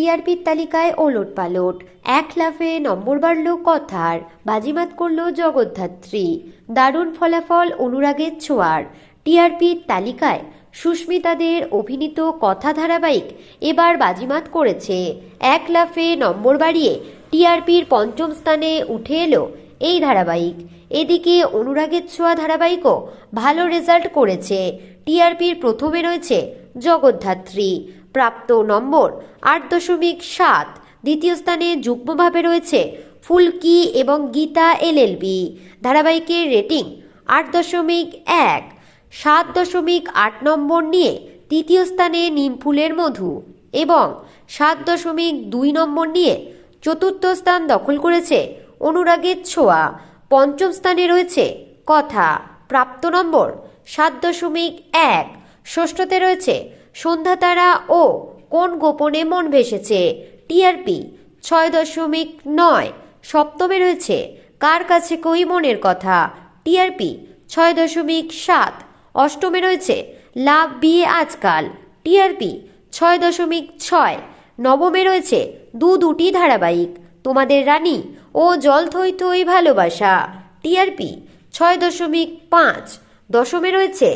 টিআরপির তালিকায় ওলট পালট। এক লাফে নম্বর বাড়ল কথার। বাজিমাত করল জগদ্ধাত্রী। দারুণ ফলাফল অনুরাগের ছোঁয়ার। টিআরপির তালিকায় সুস্মিতাদের অভিনীত কথা ধারাবাহিক এবার বাজিমাত করেছে। এক লাফে নম্বর বাড়িয়ে টিআরপির পঞ্চম স্থানে উঠে এলো এই ধারাবাহিক। এদিকে অনুরাগের ছোঁয়া ধারাবাহিকও ভালো রেজাল্ট করেছে। টিআরপির প্রথমে রয়েছে জগদ্ধাত্রী। প্রাপ্ত নম্বর আট দশমিক সাত। দ্বিতীয় স্থানে যুগ্মভাবে রয়েছে ফুলকি এবং গীতা এলএলবি ধারাবাহিকের রেটিং আট দশমিক এক। সাত দশমিক আট নম্বর নিয়ে তৃতীয় স্থানে নিমফুলের মধু এবং সাত দশমিক দুই নম্বর নিয়ে চতুর্থ স্থান দখল করেছে অনুরাগের ছোঁয়া। পঞ্চম স্থানে রয়েছে কথা। প্রাপ্ত নম্বর সাত দশমিক এক। ষষ্ঠতে রয়েছে সন্ধ্যাতারা ও কোন গোপনে মন ভেসেছে? টিআরপি ছয় দশমিক নয়। সপ্তমে রয়েছে কার কাছে কই মনের কথা? টিআরপি ছয় দশমিক সাত। অষ্টমে রয়েছে লাভ বিয়ে আজকাল। টিআরপি ছয় দশমিক ছয়। নবমে রয়েছে দু দুটি ধারাবাহিক, তোমাদের রানী ও জল থই থই ভালোবাসা। টিআরপি ছয় দশমিক পাঁচ। দশমে রয়েছে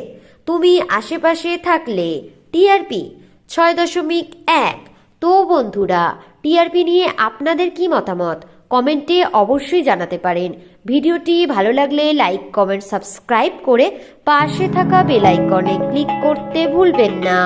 তুমি আশেপাশে থাকলে টিআরপি। ছয় দশমিক এক। তো বন্ধুরা, টিআরপি নিয়ে আপনাদের কি মতামত? কমেন্টে অবশ্যই জানাতে পারেন। ভিডিওটি ভালো লাগলে লাইক, কমেন্ট, সাবস্ক্রাইব করে পাশে থাকা বেল আইকনে ক্লিক করতে ভুলবেন না।